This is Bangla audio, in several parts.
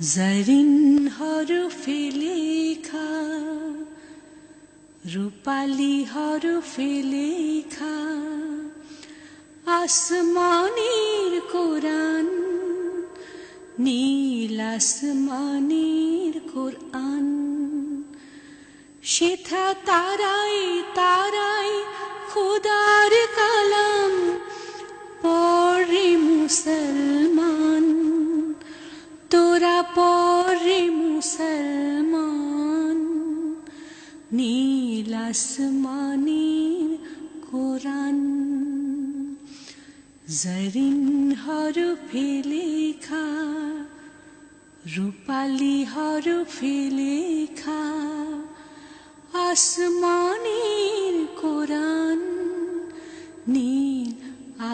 জরিন হরফে লেখা, রূপালি হরফে লেখা, আসমানের কোরআন, নীল আসমানের কোরআন। সেথা তারাই তারাই খোদার তোরা পরে মুসলমান, নীল আসমানের কোরআন। জরিন হরফে লেখা, রূপালি হরফে লেখা, আসমানের কোরআন, নীল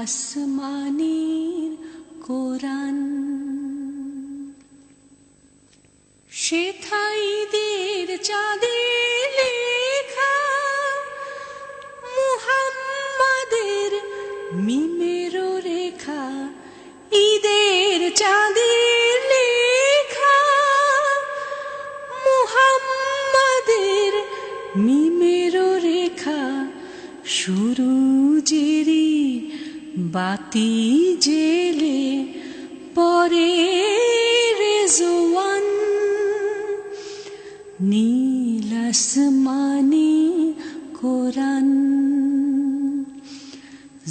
আসমানের চাঁদে লেখা মুহাম্মাদের মিমেরও রেখা ঈদের লেখা মিমেরও রেখা সুরুজেরি বাতি জেলে পরে রেজওয়ান নীল আসমানি কোরআন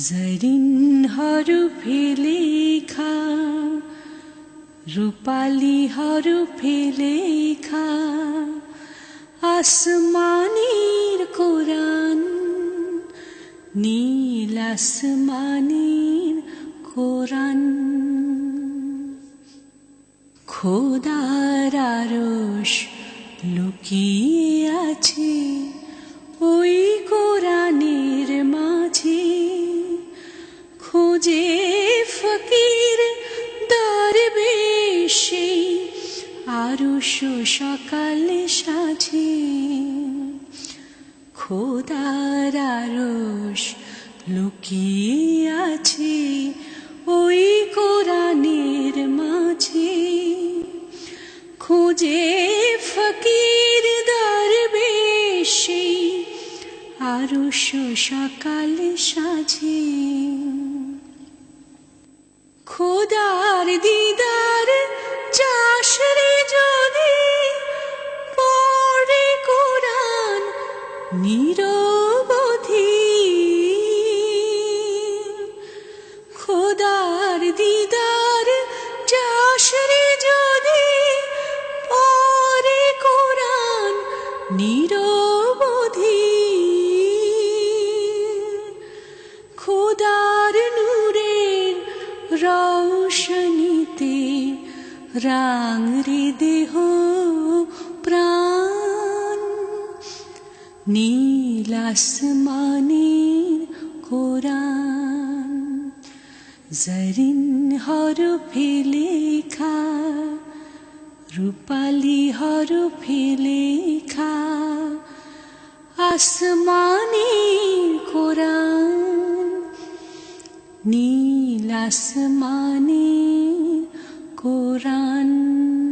জরিন হরফে লেখা রূপালি হরফে লেখা আসমানির কোরআন নীল কোরআন খোদার খোঁজে ফকির দরবেশে আরও সকাল সাজে। খোদার আরশ লুকিয়ে আছে ওই কোরআনের মাঝে। খুঁজে ফকির দরবেশে আরও সকাল সাজে। খোদার দিদার চাষরে যদি পড়ে কোরআন নিরবধি। খোদার দিদার চাষরে যদি পড়ে কোরআন নিরবধি। রাং রে দেহ প্রাণ নীল আসমানের কোরআন জরিন হরফে লেখা রূপালি হরফে লেখা আসমানের কোরআন নীল আসমানের न्